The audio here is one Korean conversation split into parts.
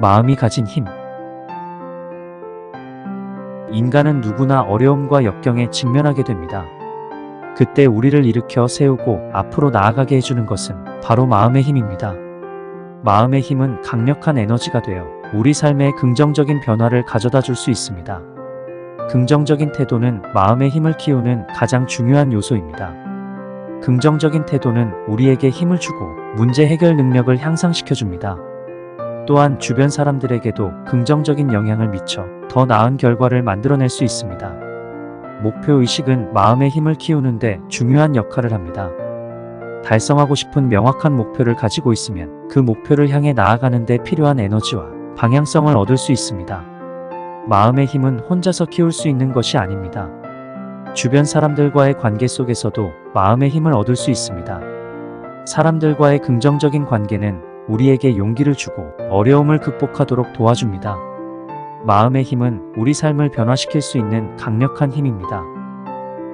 마음이 가진 힘. 인간은 누구나 어려움과 역경에 직면하게 됩니다. 그때 우리를 일으켜 세우고 앞으로 나아가게 해주는 것은 바로 마음의 힘입니다. 마음의 힘은 강력한 에너지가 되어 우리 삶에 긍정적인 변화를 가져다 줄 수 있습니다. 긍정적인 태도는 마음의 힘을 키우는 가장 중요한 요소입니다. 긍정적인 태도는 우리에게 힘을 주고 문제 해결 능력을 향상시켜 줍니다. 또한 주변 사람들에게도 긍정적인 영향을 미쳐 더 나은 결과를 만들어낼 수 있습니다. 목표 의식은 마음의 힘을 키우는데 중요한 역할을 합니다. 달성하고 싶은 명확한 목표를 가지고 있으면 그 목표를 향해 나아가는 데 필요한 에너지와 방향성을 얻을 수 있습니다. 마음의 힘은 혼자서 키울 수 있는 것이 아닙니다. 주변 사람들과의 관계 속에서도 마음의 힘을 얻을 수 있습니다. 사람들과의 긍정적인 관계는 우리에게 용기를 주고 어려움을 극복하도록 도와줍니다. 마음의 힘은 우리 삶을 변화시킬 수 있는 강력한 힘입니다.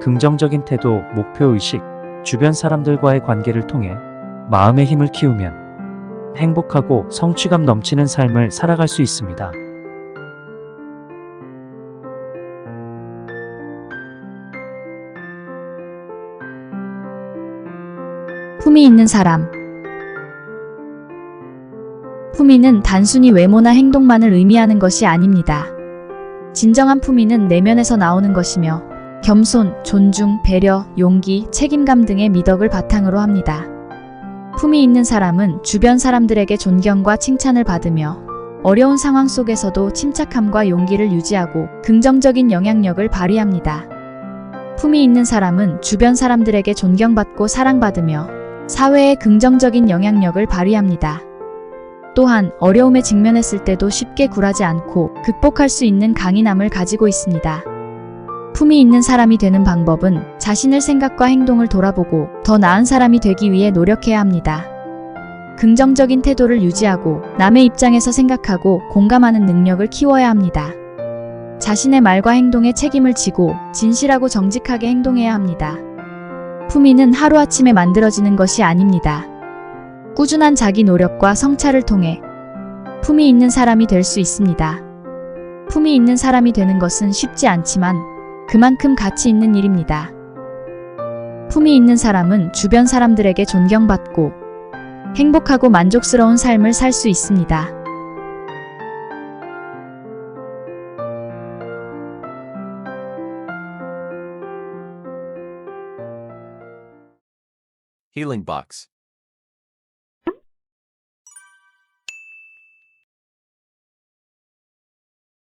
긍정적인 태도, 목표 의식, 주변 사람들과의 관계를 통해 마음의 힘을 키우면 행복하고 성취감 넘치는 삶을 살아갈 수 있습니다. 품위 있는 사람. 품위는 단순히 외모나 행동만을 의미하는 것이 아닙니다. 진정한 품위는 내면에서 나오는 것이며 겸손, 존중, 배려, 용기, 책임감 등의 미덕을 바탕으로 합니다. 품위 있는 사람은 주변 사람들에게 존경과 칭찬을 받으며 어려운 상황 속에서도 침착함과 용기를 유지하고 긍정적인 영향력을 발휘합니다. 품위 있는 사람은 주변 사람들에게 존경받고 사랑받으며 사회에 긍정적인 영향력을 발휘합니다. 또한 어려움에 직면했을 때도 쉽게 굴하지 않고 극복할 수 있는 강인함을 가지고 있습니다. 품위 있는 사람이 되는 방법은 자신의 생각과 행동을 돌아보고 더 나은 사람이 되기 위해 노력해야 합니다. 긍정적인 태도를 유지하고 남의 입장에서 생각하고 공감하는 능력을 키워야 합니다. 자신의 말과 행동에 책임을 지고 진실하고 정직하게 행동해야 합니다. 품위는 하루아침에 만들어지는 것이 아닙니다. 꾸준한 자기 노력과 성찰을 통해 품위 있는 사람이 될 수 있습니다. 품위 있는 사람이 되는 것은 쉽지 않지만 그만큼 가치 있는 일입니다. 품위 있는 사람은 주변 사람들에게 존경받고 행복하고 만족스러운 삶을 살 수 있습니다. Healing Box